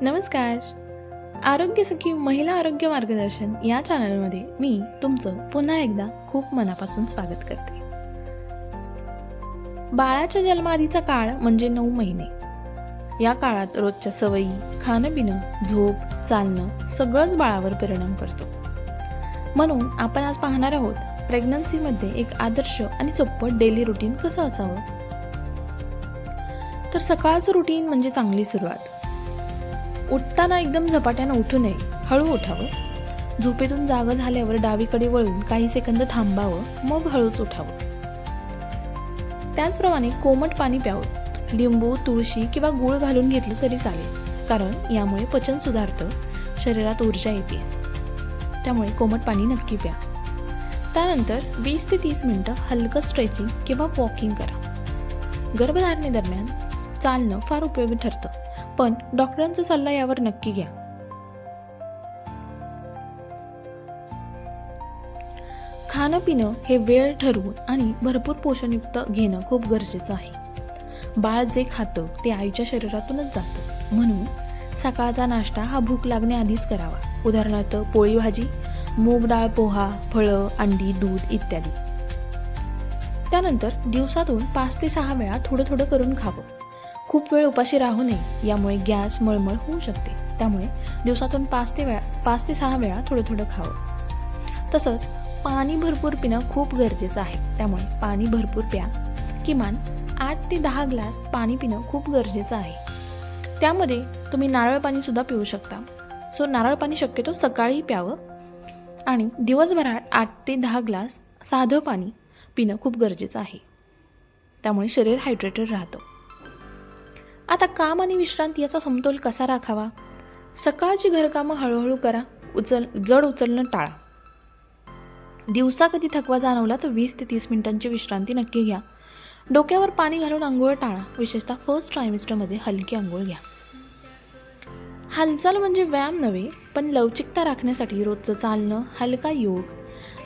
नमस्कार. आरोग्य सखी महिला आरोग्य मार्गदर्शन या चॅनलमध्ये मी तुमचं पुन्हा एकदा खूप मनापासून स्वागत करते. बाळाच्या जन्माआधीचा काळ म्हणजे नऊ महिने. या काळात रोजच्या सवयी खाणं पिणं झोप चालणं सगळंच बाळावर परिणाम करतो. म्हणून आपण आज पाहणार आहोत प्रेग्नन्सीमध्ये एक आदर्श आणि सोपं डेली रुटीन कसं असावं? तर सकाळचं रुटीन म्हणजे चांगली सुरुवात. उठताना एकदम झपाट्यानं उठू नये. हळू उठावं. झोपेतून जागं झाल्यावर डावीकडे वळून काही सेकंद थांबावं. मग हळूच उठावं. त्याचप्रमाणे कोमट पाणी प्यावं. लिंबू तुळशी किंवा गूळ घालून घेतलं तरी चालेल. कारण यामुळे पचन सुधारतं. शरीरात ऊर्जा येते. त्यामुळे कोमट पाणी नक्की प्या. त्यानंतर वीस ते तीस मिनटं हलकं स्ट्रेचिंग किंवा वॉकिंग करा. गर्भधारणेदरम्यान चालणं फार उपयोगी ठरतं. पण डॉक्टरांचा सल्ला यावर नक्की घ्या. खाणं पिणं हे वेळ ठरवून आणि भरपूर पोषणयुक्त घेणं खूप गरजेचं आहे. बाळ जे खातं ते आईच्या शरीरातूनच जातं. म्हणून सकाळचा नाश्ता हा भूक लागण्याआधीच करावा. उदाहरणार्थ पोळी भाजी मूग डाळ पोहा फळं अंडी दूध इत्यादी. त्यानंतर दिवसातून पाच ते सहा वेळा थोडं थोडं करून खावं. खूप वेळ उपाशी राहू नये. यामुळे गॅस मळमळ होऊ शकते. त्यामुळे दिवसातून पाच ते वेळा पाच ते सहा वेळा थोडं थोडं खावं. तसंच पाणी भरपूर पिणं खूप गरजेचं आहे. त्यामुळे पाणी भरपूर प्या. किमान आठ ते दहा ग्लास पाणी पिणं खूप गरजेचं आहे. त्यामध्ये तुम्ही नारळ पाणीसुद्धा पिऊ शकता. सो नारळ पाणी शक्यतो सकाळी प्यावं. आणि दिवसभरात आठ ते दहा ग्लास साधं पाणी पिणं खूप गरजेचं आहे. त्यामुळे शरीर हायड्रेटेड राहतं. आता काम आणि विश्रांती याचा समतोल कसा राखावा? सकाळची घरकामं हळूहळू करा. उचल जड उचलणं टाळा. दिवसा कधी थकवा जाणवला तर वीस ते तीस मिनिटांची विश्रांती नक्की घ्या. डोक्यावर पाणी घालून आंघोळ टाळा. विशेषतः फर्स्ट ट्रायमिस्टरमध्ये हलकी आंघोळ घ्या. हालचाल म्हणजे व्यायाम नव्हे पण लवचिकता राखण्यासाठी रोजचं चालणं हलका योग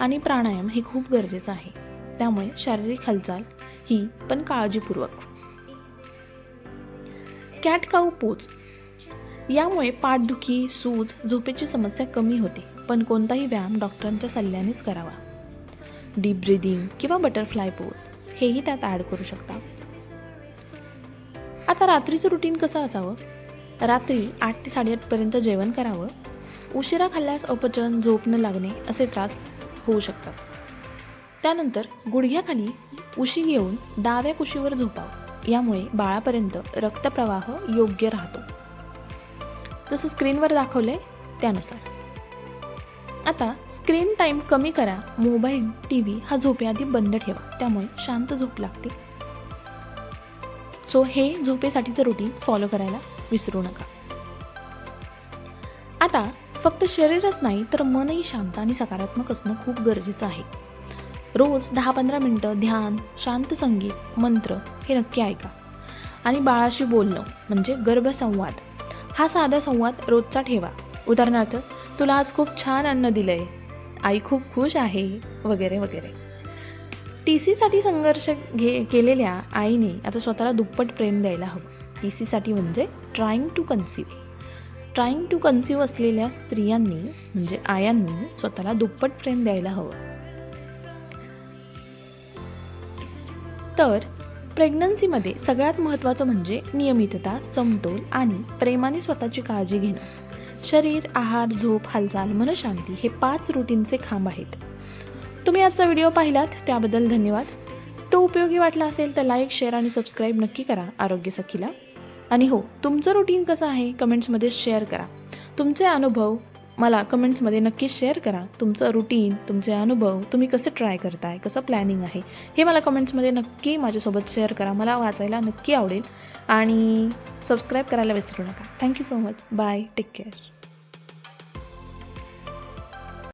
आणि प्राणायाम हे खूप गरजेचं आहे. त्यामुळे शारीरिक हालचाल ही पण काळजीपूर्वक. कॅट काऊ पोच. यामुळे पाठदुखी सूज झोपेची समस्या कमी होते पण कोणताही व्यायाम डॉक्टरांच्या सल्ल्यानेच करावा. डीप ब्रिदिंग किंवा बटरफ्लाय पोज हेही त्यात ॲड करू शकता. आता रात्रीचं रुटीन कसं असावं? रात्री आठ ते साडेआठपर्यंत जेवण करावं? उशिरा खाल्ल्यास अपचन झोप न लागणे असे त्रास होऊ शकतात. त्यानंतर गुडघ्याखाली उशी घेऊन डाव्या कुशीवर झोपावं. यामुळे बाळापर्यंत रक्तप्रवाह योग्य राहतो. जसं स्क्रीनवर दाखवलं आहे त्यानुसार. आता स्क्रीन टाईम कमी करा मोबाईल टी व्ही हा झोपेआधी बंद ठेवा त्यामुळे शांत झोप लागते. सो हे झोपेसाठीचं रुटीन फॉलो करायला विसरू नका. आता फक्त शरीरच नाही तर मनही शांत आणि सकारात्मक असणं खूप गरजेचं आहे. रोज दहा पंधरा मिनटं ध्यान शांत संगीत मंत्र हे नक्की ऐका. आणि बाळाशी बोलणं म्हणजे गर्भसंवाद हा साधा संवाद रोजचा ठेवा. उदाहरणार्थ तुला आज खूप छान अन्न दिलं आहे आई खूप खुश आहे. वगैरे वगैरे. टी सीसाठी संघर्ष घे केलेल्या आईने आता स्वतःला दुप्पट प्रेम द्यायला हवं. टी सीसाठी म्हणजे trying to conceive trying to conceive असलेल्या स्त्रियांनी म्हणजे आयांनी स्वतःला दुप्पट प्रेम द्यायला हवं. तर प्रेग्नन्सीमध्ये सगळ्यात महत्त्वाचं म्हणजे नियमितता समतोल आणि प्रेमाने स्वतःची काळजी घेणं. शरीर आहार झोप हालचाल मनशांती हे पाच रुटीनचे खांब आहेत. तुम्ही आजचा व्हिडिओ पाहिलात त्याबद्दल धन्यवाद. तो उपयोगी वाटला असेल तर लाईक शेअर आणि सबस्क्राईब नक्की करा आरोग्य सखीला. आणि हो तुमचं रुटीन कसं आहे? कमेंट्समध्ये शेअर करा. तुमचे अनुभव मला कमेंट्समध्ये नक्की शेअर करा. तुमचं रुटीन तुमचे अनुभव तुम्ही कसं ट्राय करताय कसं प्लॅनिंग आहे हे मला कमेंट्समध्ये नक्की माझ्यासोबत शेअर करा. मला वाचायला नक्की आवडेल. आणि सबस्क्राईब करायला विसरू नका. Thank you so much bye take care